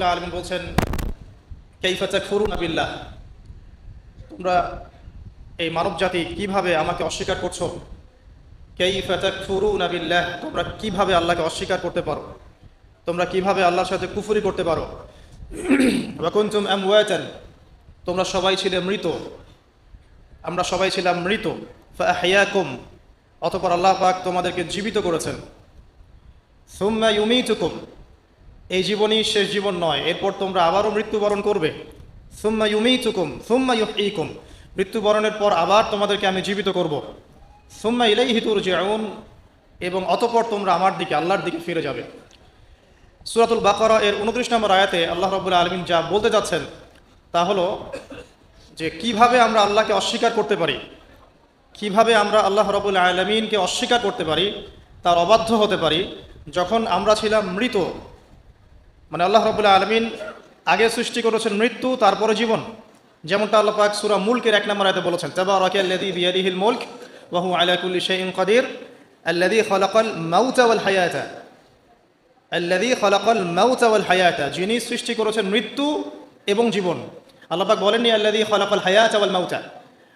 রবুল্লা আলমিন বলছেন কেইফাচা ফুরুন আবিল্লাহ তোমরা এই মানব জাতি কীভাবে আমাকে অস্বীকার করছ? কেইফাচা ফুরুন আবিল্লাহ তোমরা কীভাবে আল্লাহকে অস্বীকার করতে পারো? তোমরা কীভাবে আল্লাহর সাথে কুফুরি করতে পারো? ওয়াকুনতুম আমওয়াতান? তোমরা সবাই ছিলে মৃত। আমরা সবাই ছিলাম মৃত। ফাহিয়াকুম অতপর আল্লাহ পাক তোমাদেরকে জীবিত করেছেন। সুম্মা ইউমিতুকুম? এই জীবনই শেষ জীবন নয়। এরপর তোমরা আবারও মৃত্যুবরণ করবে। সুম্মা ইউমিতুকুম, সুম্মা ইউহইকুম। মৃত্যুবরণের পর আবার তোমাদেরকে আমি জীবিত করব। সুম্মা ইলাইহি তুরজাউন, এবং অতপর তোমরা আমার দিকে, আল্লাহর দিকে ফিরে যাবে। সুরাতুল বাকারা এর উনত্রিশ নম্বর আয়াতে আল্লাহ রবুল্লা আলমিন যা বলতে যাচ্ছেন, তা হলো যে কীভাবে আমরা আল্লাহকে অস্বীকার করতে পারি, কীভাবে আমরা আল্লাহ রবুল আলমিনকে অস্বীকার করতে পারি, তার অবাধ্য হতে পারি, যখন আমরা ছিলাম মৃত মানে আল্লাহ রবুল্লা আলমিন আগে সৃষ্টি করেছেন মৃত্যু, তারপরে জীবন। যেমনটা আল্লাহ পাক সুরা মুলকের এক নম্বর আয়তে বলেছেন তেবা রাকিয়াল্লাদি বিয়াদিহিল মুলক ওয়াহু আলাকুল্লি শাইইন কাদির আল্লাদি খলাকাল মাউতা ওয়াল হায়াতা। আল্লাদি খলাকাল মাউতা ওয়াল হায়াতা, যিনি সৃষ্টি করেছেন মৃত্যু এবং জীবন। আল্লাহ পাক বলেননি আল্লাদি খলাকাল হায়াতা ওয়াল মাউতা।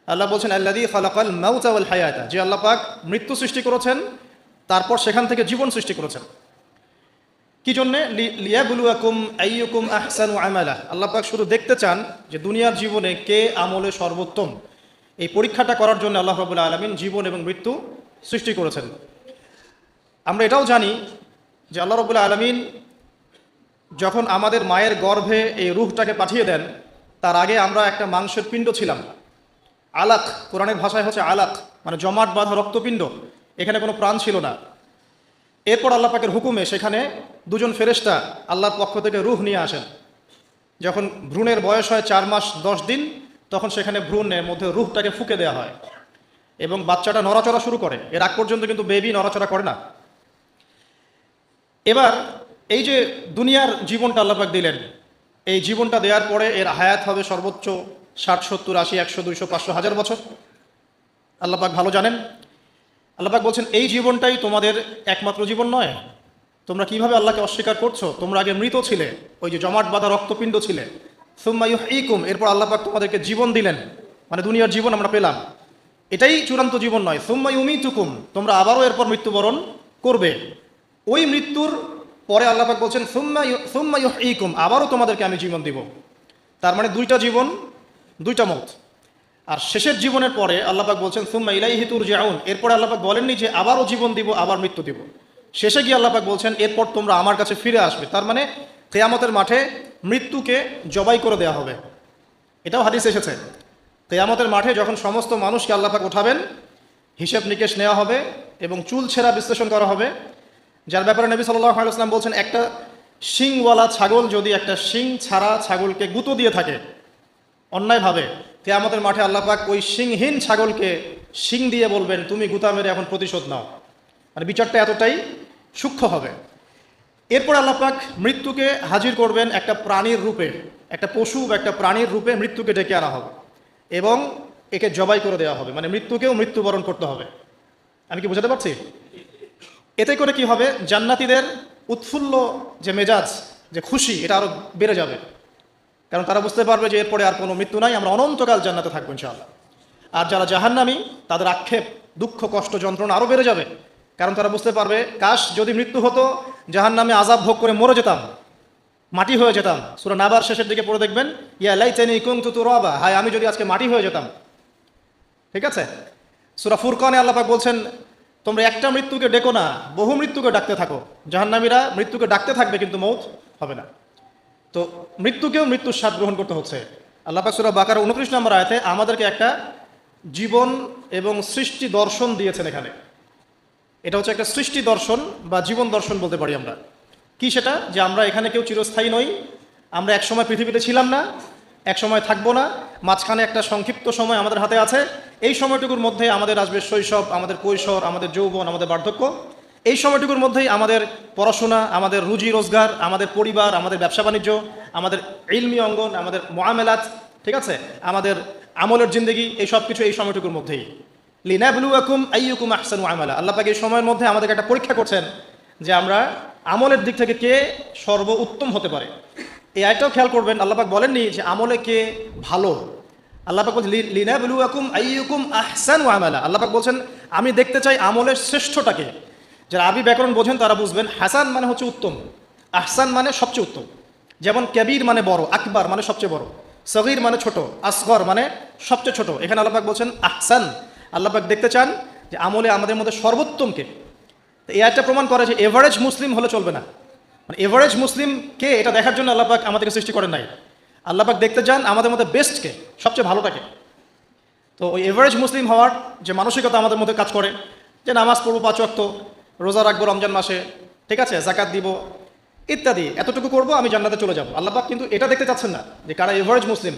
আল্লাহ বলছেন আল্লাদি খলাকাল মাউতা ওয়াল হায়াতা। যে আল্লাহ পাক মৃত্যু সৃষ্টি করেছেন, তারপর সেখান থেকে জীবন সৃষ্টি করেছেন। কি জন্যে লিয়াবুলুয়াকুম আইয়ুকুম আহসানু আমালা। আল্লাহ পাক শুধু দেখতে চান যে দুনিয়ার জীবনে কে আমলে সর্বোত্তম। এই পরীক্ষাটা করার জন্য আল্লাহ রবুল্লা আলমিন জীবন এবং মৃত্যু সৃষ্টি করেছেন। আমরা এটাও জানি যে আল্লাহ রবুল্লা আলমিন যখন আমাদের মায়ের গর্ভে এই রুহটাকে পাঠিয়ে দেন, তার আগে আমরা একটা মাংসের পিণ্ড ছিলাম। আলাক কোরআনের ভাষায় হচ্ছে আলাক মানে জমাট বাঁধা রক্তপিণ্ড। এখানে কোনো প্রাণ ছিল না। এরপর আল্লাহ পাকের হুকুমে সেখানে দুজন ফেরেস্তা আল্লাহর পক্ষ থেকে রুহ নিয়ে আসেন। যখন ভ্রূণের বয়স হয় চার মাস দশ দিন, তখন সেখানে ভ্রূণের মধ্যে রুহটাকে ফুকে দেওয়া হয় এবং বাচ্চাটা নড়াচড়া শুরু করে। এর আগ পর্যন্ত কিন্তু বেবি নড়াচড়া করে না। এবার এই যে দুনিয়ার জীবনটা আল্লাপাক দিলেন, এই জীবনটা দেওয়ার পরে এর হায়াত হবে সর্বোচ্চ ষাট, সত্তর, আশি, একশো, দুইশো, পাঁচশো, হাজার বছর। আল্লাপাক ভালো জানেন। আল্লাপাক বলছেন, এই জীবনটাই তোমাদের একমাত্র জীবন নয়। তোমরা কীভাবে আল্লাহকে অস্বীকার করছ? তোমরা আগে মৃত ছিলে, ওই যে জমাট বাঁধা রক্তপিণ্ড ছিলে। সুম্মা ইকুম এরপর আল্লাপাক তোমাদেরকে জীবন দিলেন। মানে দুনিয়ার জীবন আমরা পেলাম। এটাই চূড়ান্ত জীবন নয়। সুম্মা ইউমিতুকুম, তোমরা আবারও এরপর মৃত্যুবরণ করবে। ওই মৃত্যুর পরে আল্লাপাক বলছেন, সুম্মা ইউ- সুম্মা ইকুম আবারও তোমাদেরকে আমি জীবন দিব। তার মানে দুইটা জীবন, দুইটা মত। আর শেষের জীবনের পরে আল্লাপাক বলছেন, সুম্মা ইলাইহি তুরজাউন। এরপরে আল্লাপাক বলেননি যে, আবারও জীবন দিব, আবার মৃত্যু দিব। শেষে গিয়ে আল্লাপাক বলছেন, এরপর তোমরা আমার কাছে ফিরে আসবে। তার মানে কেয়ামতের মাঠে মৃত্যুকে জবাই করে দেওয়া হবে। এটাও হাদিস এসেছে। কেয়ামতের মাঠে যখন সমস্ত মানুষকে আল্লাপাক উঠাবেন হিসেব নিকেশ নেওয়া হবে এবং চুল ছেঁড়া বিশ্লেষণ করা হবে। যার ব্যাপারে নবী সাল্লাহ আলাইসলাম বলছেন, একটা শিংওয়ালা ছাগল যদি একটা শিং ছাড়া ছাগলকে গুঁতো দিয়ে থাকে, অন্যায়ভাবে কেয়ামতের মাঠে আল্লাহ পাক ওই সিংহীন ছাগলকে শিং দিয়ে বলবেন, তুমি গুতা মেরে এখন প্রতিশোধ নাও। মানে বিচারটা এতটাই সূক্ষ্ম হবে। এরপর আল্লাহ পাক মৃত্যুকে হাজির করবেন একটা প্রাণীর রূপে, একটা পশু বা একটা প্রাণীর রূপে মৃত্যুকে ডেকে আনা হবে এবং একে জবাই করে দেওয়া হবে। মানে মৃত্যুকেও মৃত্যুবরণ করতে হবে। আমি কি বোঝাতে পারছি? এতে করে কি হবে? জান্নাতিদের উৎফুল্ল যে মেজাজ, যে খুশি, এটা আরও বেড়ে যাবে। কারণ তারা বুঝতে পারবে যে এরপরে আর কোনো মৃত্যু নাই, আমরা অনন্তকাল জান্নাতে থাকব ইনশাআল্লাহ। আর যারা জাহান্নামী, তাদের আক্ষেপ, দুঃখ, কষ্ট, যন্ত্রণা আরও বেড়ে যাবে। কারণ তারা বুঝতে পারবে, কাশ যদি মৃত্যু হতো, জাহান্নামে আজাব ভোগ করে মরে যেতাম, মাটি হয়ে যেতাম। সুরা নাবার শেষের দিকে পড়ে দেখবেন, ইয়া লাই চেনি কুং তু রবা হায়, আমি যদি আজকে মাটি হয়ে যেতাম। ঠিক আছে? সুরা ফুরকানে আল্লাপাক বলছেন, তোমরা একটা মৃত্যুকে ডেকো না, বহু মৃত্যুকে ডাকতে থাকো। জাহান্নামীরা মৃত্যুকে ডাকতে থাকবে, কিন্তু মৌত হবে না। তো মৃত্যুকেও মৃত্যুর স্বাদ গ্রহণ করতে হচ্ছে। আল্লাহ পাকসুরা বাকার উনত্রিশ নম্বর আয়তে আমাদেরকে একটা জীবন এবং সৃষ্টি দর্শন দিয়েছেন এখানে। এটা হচ্ছে একটা সৃষ্টি দর্শন বা জীবন দর্শন বলতে পারি আমরা। কি সেটা? যে আমরা এখানে কেউ চিরস্থায়ী নই, আমরা এক সময় পৃথিবীতে ছিলাম না এক সময় থাকব না, মাঝখানে একটা সংক্ষিপ্ত সময় আমাদের হাতে আছে। এই সময়টুকুর মধ্যে আমাদের আসবে শৈশব, আমাদের কৈশোর, আমাদের যৌবন, আমাদের বার্ধক্য। এই সময়টুকুর মধ্যেই আমাদের পড়াশোনা, আমাদের রুজি রোজগার, আমাদের পরিবার, আমাদের ব্যবসা বাণিজ্য, আমাদের ইলমি অঙ্গন, আমাদের মোয়ামেলাত ঠিক আছে? আমাদের আমলের জিন্দগি, এই সব কিছু এই সময়টুকুর মধ্যেই। লিনাবলুয়াকুম আইয়ুকুম আহসানু আমালা। আল্লাহ পাক এই সময়ের মধ্যে আমাদেরকে একটা পরীক্ষা করছেন যে আমরা আমলের দিক থেকে কে সর্ব উত্তম হতে পারে। এই আয়টাও খেয়াল করবেন আল্লাপাক বলেননি যে আমলে কে ভালো। আল্লাপাক বলছেন, "লি- লিনা বিলুয়াকুম আইয়ুকুম আহসান আমালা। আল্লাপাক বলছেন, আমি দেখতে চাই আমলের শ্রেষ্ঠটাকে। যারা আবি ব্যাকরণ বোঝেন তারা বুঝবেন হাসান মানে হচ্ছে উত্তম, আহসান মানে সবচেয়ে উত্তম। যেমন কবির মানে বড়, আকবার মানে সবচেয়ে বড়, সগির মানে ছোট, আসগর মানে সবচেয়ে ছোট। এখানে আল্লাপাক বলছেন আহসান। আল্লাপাক দেখতে চান যে আমলে আমাদের মধ্যে সর্বোত্তমকে এই আয়টা প্রমাণ করে যে এভারেজ মুসলিম হলে চলবে না। মানে এভারেজ মুসলিম কে এটা দেখার জন্য আল্লাপাক আমাদেরকে সৃষ্টি করেন নাই। আল্লাপাক দেখতে চান আমাদের মধ্যে বেস্টকে সবচেয়ে ভালোটাকে তো ওই এভারেজ মুসলিম হওয়ার যে মানসিকতা আমাদের মধ্যে কাজ করে, যে নামাজ পড়ব পাঁচ ওয়াক্ত রোজা রাখব রমজান মাসে, ঠিক আছে জাকাত দিব, ইত্যাদি। এতটুকু করব, আমি জান্নাতে চলে যাব। আল্লাপাক কিন্তু এটা দেখতে চাচ্ছেন না যে কারা এভারেজ মুসলিম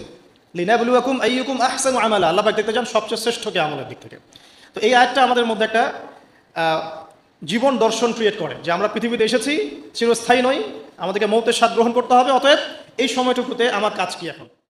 লিনাবুলুয়াকুম আইয়ুকুম আহসান আমালা। আল্লাপাক দেখতে চান সবচেয়ে শ্রেষ্ঠকে আমলের দিক থেকে। তো এই আয়টা আমাদের মধ্যে একটা জীবন দর্শন ক্রিয়েট করে যে আমরা পৃথিবীতে এসেছি, চিরস্থায়ী নই, আমাদেরকে মৌতের স্বাদ গ্রহণ করতে হবে, অতএব এই সময়টুকুতে আমার কাজ কি এখন?